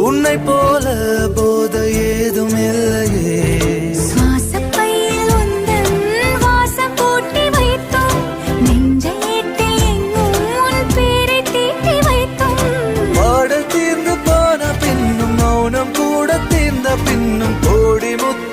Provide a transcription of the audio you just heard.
உன்னை போல போத ஏதும் இல்லையே பின்னும் கோடி முத்து